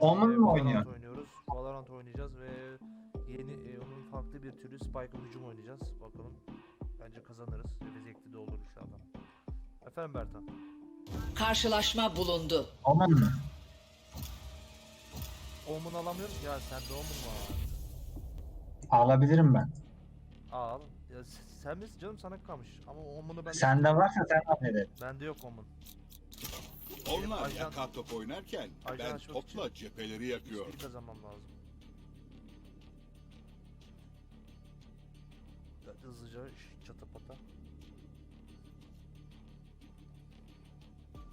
Omen e, mu Valorant oynuyor? oynuyoruz. Valorant oynayacağız ve yeni e, onun farklı bir türü Spike'ın hücum oynayacağız. Bakalım. Bence kazanırız ve zevkli de olur inşallah. Efendim Bertan. Karşılaşma bulundu. Omen mı? Omun alamıyoruz. Ya sende Omun var. Alabilirim ben. Al. Ya s- sen misin canım sana kalmış. Ama Omun'u ben Sende varsa sen halledelim. Bende yok Omun. Onlar Ajan- yaka top oynarken ben topla cepheleri yakıyorum. XP kazanmam lazım. Hızlıca ş- çata pata.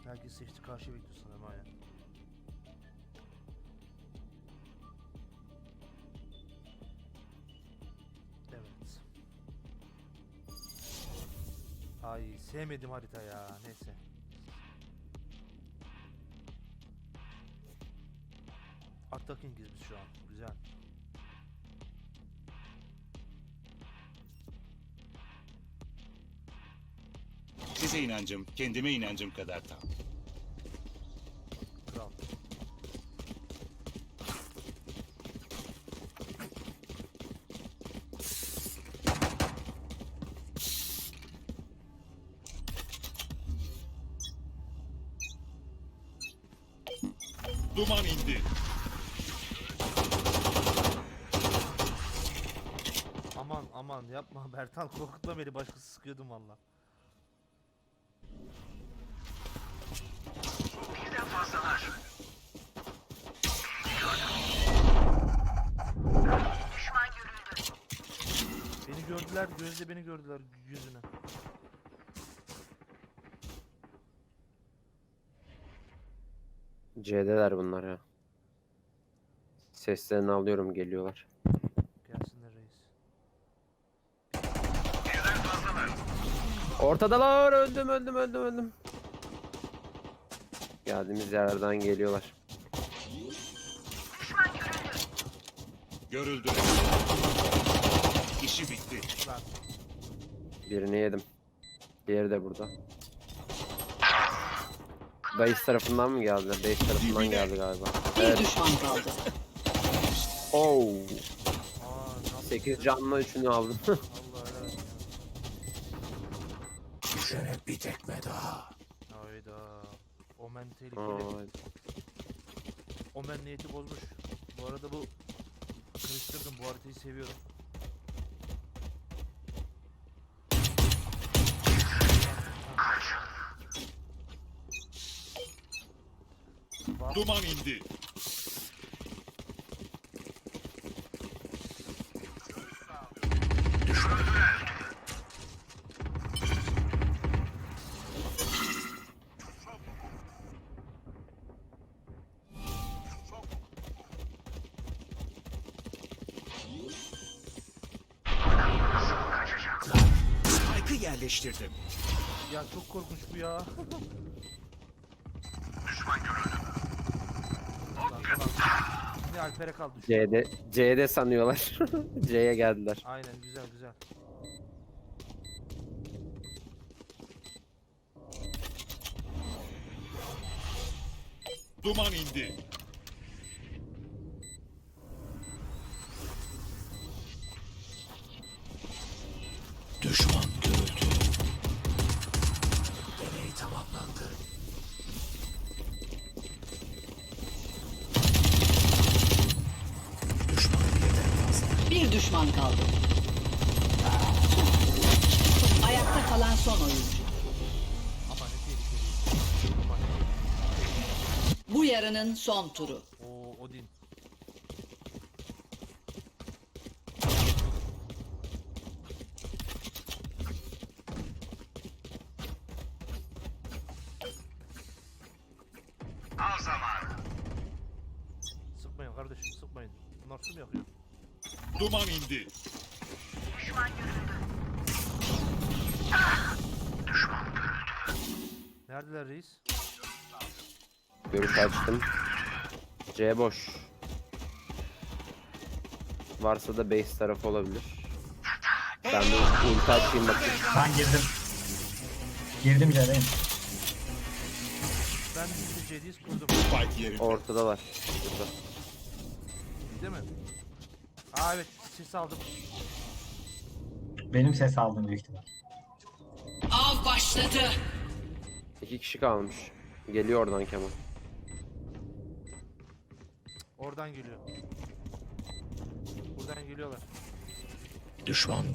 Herkes seçti karşı bekliyor sanırım aynen. Evet. Ay sevmedim harita ya neyse. Attacking biz şu an. Güzel. Size inancım, kendime inancım kadar tam. Kral. Duman indi. Aman yapma Bertan korkutma beni başkası sıkıyordum valla. Beni gördüler, gözle beni gördüler yüzüne. C'deler bunlar ya. Seslerini alıyorum geliyorlar. Gelsinler reis. Ortadalar öldüm öldüm öldüm öldüm. Geldiğimiz yerden geliyorlar. Görüldü. İşi bitti. Birini yedim. Diğeri de burada. Base tarafından mı geldi? Base tarafından geldi galiba. Bir Evet. düşman kaldı. Oh. aa yaptın? 8 canlı 3'ünü aldım. Allah helal olsun. Düşene bir tekme daha. Hayda. Omen tehlikeli. Ay. Omen niyeti bozmuş. Bu arada bu karıştırdım bu haritayı seviyorum. Duman indi. Yerleştirdim. ya çok korkunç bu ya. Lan, lan. Ne Alper'e kaldı şu. C'de C'de sanıyorlar. C'ye geldiler. Aynen güzel güzel. Duman indi. Düşman kaldı. Ayakta kalan son oyuncu. Bu yarının son turu. Oo Odin. Sıkmayın kardeşim sıkmayın. Bunlar mu yakıyor? Duman indi. Neredeler reis? Görüş açtım. C boş. Varsa da base tarafı olabilir. Ben de ulti açayım bakayım. Ben girdim. Girdim C'deyim. Ben bir Jedi's kurdum. Spike yerinde. Ortadalar. Burada. Değil mi? Aa evet ses aldım. Benim ses aldım büyük ihtimal. Av başladı. İki kişi kalmış. Geliyor oradan Kemal. Oradan geliyor. Buradan geliyorlar. Bir düşman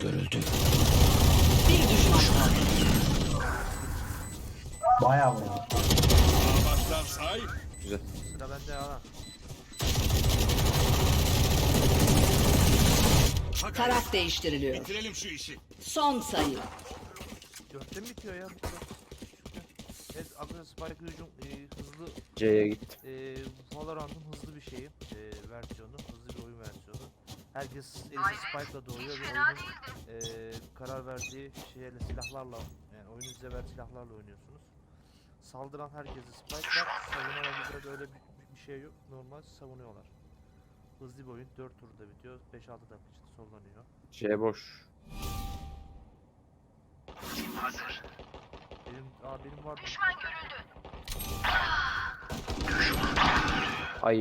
kaldı. Bayağı vurdu. Güzel. Sıra bende. Hadi Taraf değiştiriliyor. bitirelim şu işi. Son sayı. Dörtte mi bitiyor ya? Evet arkadaşlar Spike hücum e, hızlı C'ye gitti. e, Valorant'ın hızlı bir şeyi e, versiyonu, hızlı bir oyun versiyonu. Herkes elinde Spike'la doğuyor ve oyunun e, karar verdiği şeyle silahlarla yani oyunun size verdiği silahlarla oynuyorsunuz. Saldıran herkese Spike var, savunan öyle bir, bir şey yok. Normal savunuyorlar. Hızlı bir oyun 4 turda bitiyor. 5-6 dakika içinde sonlanıyor. C boş. Benim, aa benim var. Ay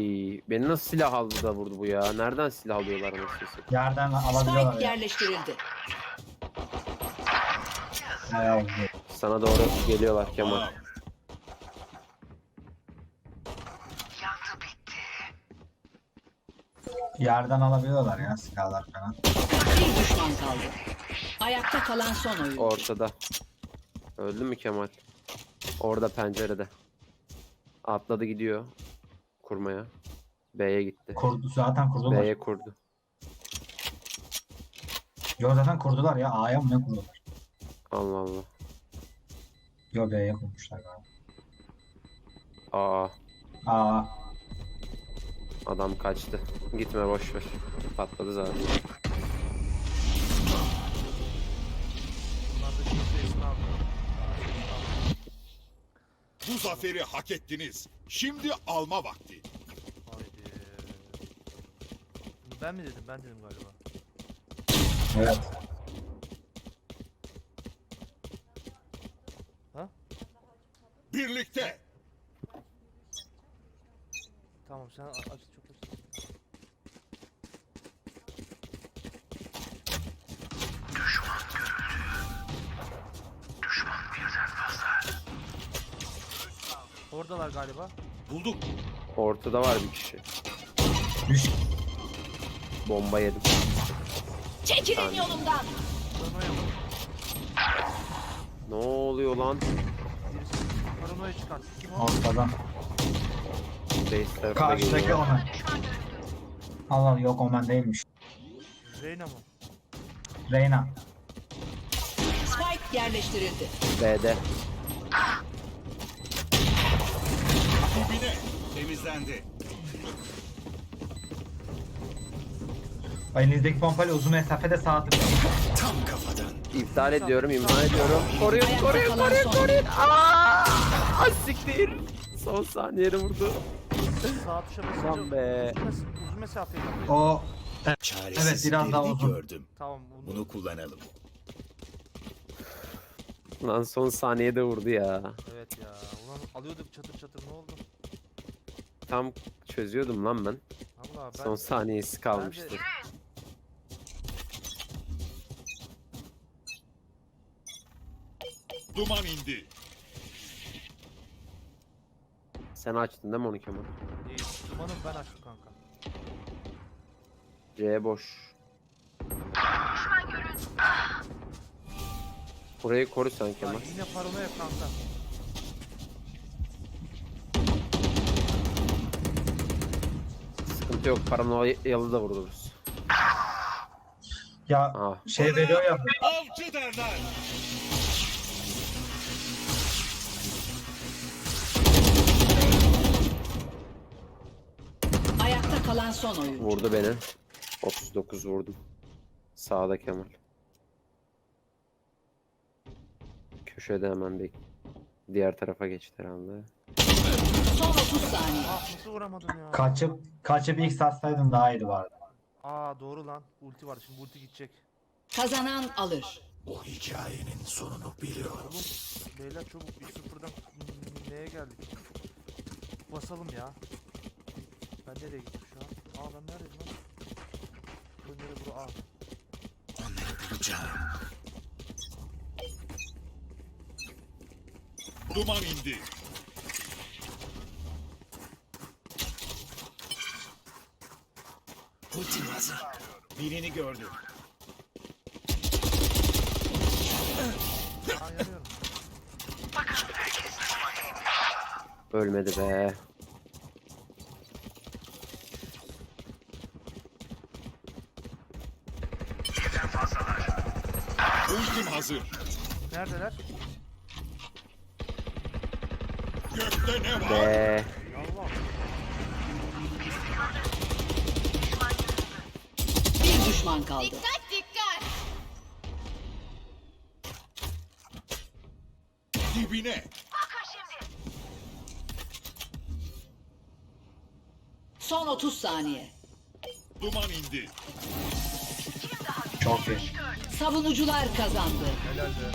beni nasıl silah aldı da vurdu bu ya? Nereden silah alıyorlar nasıl Yerden alabiliyorlar Spike ya. yerleştirildi. Sana doğru geliyorlar Kemal. Yerden alabiliyorlar ya silahlar falan. Bir düşman kaldı. Ayakta kalan son oyuncu. Ortada. Öldü mü Kemal? Orada pencerede. Atladı gidiyor. Kurmaya. B'ye gitti. Kurdu, zaten kurdular. B'ye kurdu. Yo zaten kurdular ya. A'ya mı ne kurdular? Allah Allah. Yo B'ye kurmuşlar galiba. Aa A. adam kaçtı. Gitme boş ver. Patladı zaten. Bu zaferi hak ettiniz. Şimdi alma vakti. Haydi. Ben mi dedim? Ben dedim galiba. Evet. Birlikte. Tamam sen aç çok aç. Oradalar galiba. Bulduk. Ortada var bir kişi. Düş. Bomba yedim. Çekilin yolumdan. Paranoya mı? Ne oluyor lan? Birisi paranoya çıkarttı. Kim o? Ortadan. Base tarafına Karşıdaki geliyor. Omen. Allah yok Omen değilmiş. Reyna mı? Reyna. Spike yerleştirildi. B'de. Temizlendi. Elinizdeki pompayla uzun mesafede sağ tık. İptal ediyorum, imha ediyorum. Koruyun, koruyun, koruyun, koruyun. Aaa! Siktir. Son saniyede vurdu. Sağ tuşa basınca Lan be. uzun, mes uzun mesafeyi kapıyor. O Çaresizliklerini biraz daha uzun. gördüm. Tamam bunu, Bunu kullanalım. Lan son saniyede vurdu ya. Evet ya. Ulan alıyorduk çatır çatır ne oldu? Tam çözüyordum lan ben. Allah ben Son saniyesi kalmıştı. Duman indi. Sen açtın değil mi onu Kemal? değil. Dumanım ben açtım kanka. C boş. Burayı koru sen Lan Kemal. yine paranoya kanka. Sıkıntı yok. Paranoyalı da vururuz. ya Ah. şey veriyor ya. Avcı derler. Kalan son oyuncu. Vurdu beni. 39 vurdum. Sağda Kemal. Köşede hemen bek. Diğer tarafa geçti herhalde. Son 30 saniye. Ah nasıl vuramadım ya. Kaçıp kaçıp ilk satsaydın daha iyiydi vardı. Aa doğru lan. Ulti var şimdi ulti gidecek. Kazanan alır. O hikayenin sonunu biliyorum. Oğlum beyler çabuk bir sıfırdan hmm, neye geldik? basalım ya. Ben nereye gittim? Aa ben neredeyim lan? Bu nere bura? Aa. Onları bulacağım. Duman indi. Ultim hazır. Birini gördüm. Aa yanıyorum. Ölmedi be. Ultim hazır. Neredeler? Gökte ne var? Be. Allah. Bir düşman kaldı. Dibine. Son 30 saniye. Duman indi. Çok iyi. Savunucular kazandı. Helal be.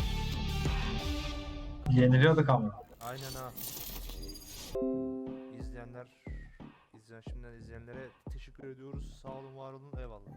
Yeniliyorduk ama. Aynen ha. İzleyenler, izleyen şimdiden izleyenlere teşekkür ediyoruz. Sağ olun, var olun, eyvallah.